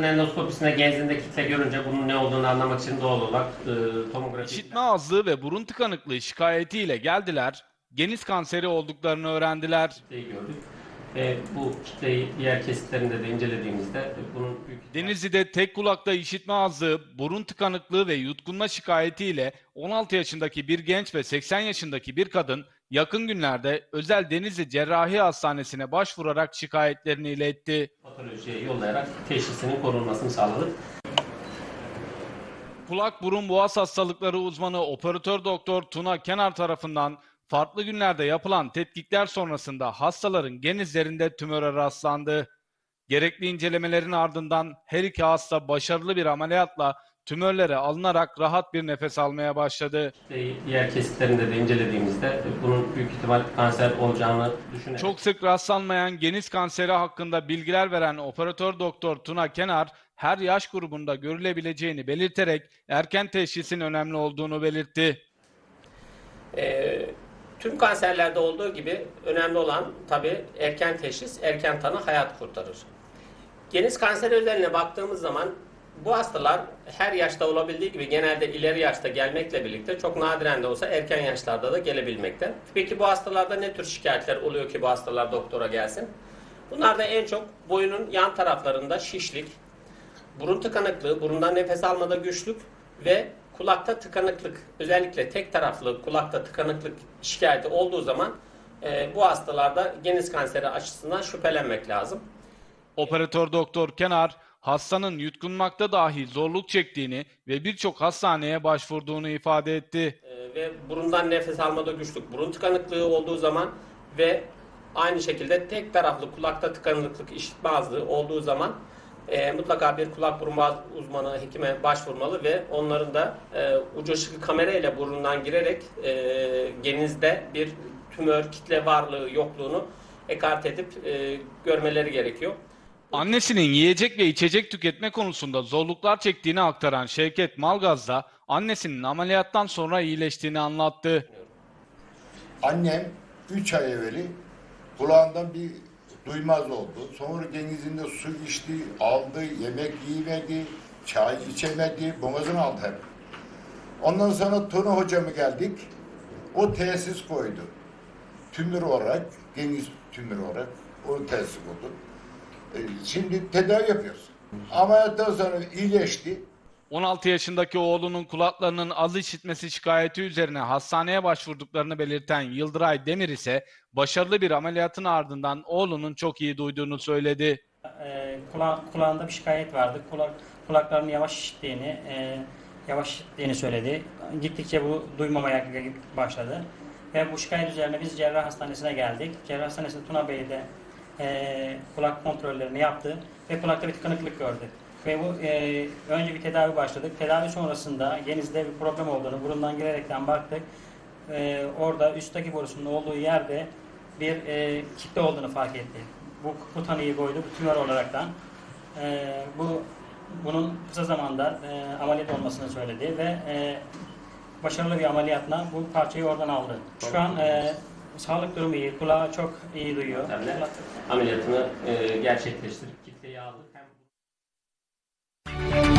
Hastamızın endoskopisinde genzinde kitle görünce bunun ne olduğunu anlamak için doğal olarak e, tomografi İşitme azlığı ve burun tıkanıklığı şikayetiyle geldiler, geniz kanseri olduklarını öğrendiler. kitleyi gördük. Ve bu kitleyi diğer kesitlerinde de incelediğimizde bunun büyük Denizli'de tek kulakta işitme azlığı, burun tıkanıklığı ve yutkunma şikayetiyle 16 yaşındaki bir genç ve 80 yaşındaki bir kadın yakın günlerde özel Denizli Cerrahi Hastanesi'ne başvurarak şikayetlerini iletti. patolojiye yollayarak teşhisinin korunmasını sağladık. Kulak burun boğaz hastalıkları uzmanı operatör doktor Tuna Kenar tarafından farklı günlerde yapılan tetkikler sonrasında hastaların genizlerinde tümöre rastlandı. Gerekli incelemelerin ardından her iki hasta başarılı bir ameliyatla tümörlere alınarak rahat bir nefes almaya başladı. Diğer kesitlerinde de incelediğimizde bunun büyük ihtimal kanser olacağını düşünerek Çok sık rastlanmayan geniz kanseri hakkında bilgiler veren operatör doktor Tuna Kenar, her yaş grubunda görülebileceğini belirterek erken teşhisin önemli olduğunu belirtti. Ee, tüm kanserlerde olduğu gibi önemli olan tabii erken teşhis, erken tanı hayat kurtarır. Geniz kanseri özeline baktığımız zaman bu hastalar her yaşta olabildiği gibi genelde ileri yaşta gelmekle birlikte çok nadiren de olsa erken yaşlarda da gelebilmekte. Peki bu hastalarda ne tür şikayetler oluyor ki bu hastalar doktora gelsin? Bunlarda en çok boyunun yan taraflarında şişlik, burun tıkanıklığı, burundan nefes almada güçlük ve kulakta tıkanıklık, özellikle tek taraflı kulakta tıkanıklık şikayeti olduğu zaman e, bu hastalarda geniz kanseri açısından şüphelenmek lazım. Operatör doktor Kenar, hastanın yutkunmakta dahi zorluk çektiğini ve birçok hastaneye başvurduğunu ifade etti. E, ve burundan nefes almada güçlük, burun tıkanıklığı olduğu zaman ve aynı şekilde tek taraflı kulakta tıkanıklık, işitme azlığı olduğu zaman e, mutlaka bir kulak burun boğaz uzmanı hekime başvurmalı ve onların da e, ucu ışıklı kamera ile burnundan girerek e, genizde bir tümör kitle varlığı yokluğunu ekart edip e, görmeleri gerekiyor. Annesinin yiyecek ve içecek tüketme konusunda zorluklar çektiğini aktaran Şevket Malgaz da annesinin ameliyattan sonra iyileştiğini anlattı. Annem 3 ay evveli kulağından bir duymaz oldu. Sonra genizinde su içti, aldı, yemek yiyemedi, çay içemedi, boğazını aldı hep. Ondan sonra Tuna hocamı geldik. O tesis koydu. Tümör olarak, geniz tümör olarak onu tesis koydu. E, şimdi tedavi yapıyoruz. Ameliyattan sonra iyileşti. 16 yaşındaki oğlunun kulaklarının az işitmesi şikayeti üzerine hastaneye başvurduklarını belirten Yıldıray Demir ise başarılı bir ameliyatın ardından oğlunun çok iyi duyduğunu söyledi. e, kula, kulağında bir şikayet vardı. Kulak, kulaklarının yavaş işittiğini, e, yavaş işittiğini söyledi. Gittikçe bu duymamaya başladı. Ve bu şikayet üzerine biz cerrah hastanesine geldik. Cerrah hastanesinde Tuna Bey de e, kulak kontrollerini yaptı ve kulakta bir tıkanıklık gördü. Ve bu e, önce bir tedavi başladık. Tedavi sonrasında genizde bir problem olduğunu burundan girerekten baktık. E, orada üstteki borusunun olduğu yerde bir e, kitle olduğunu fark etti. Bu, bu tanıyı koydu, bu tümör olaraktan. E, bu bunun kısa zamanda e, ameliyat olmasını söyledi ve e, başarılı bir ameliyatla bu parçayı oradan aldı. Şu an e, sağlık durumu iyi, kulağı çok iyi duyuyor. Ameliyatını e, gerçekleştirip kitleyi aldık. Thank you.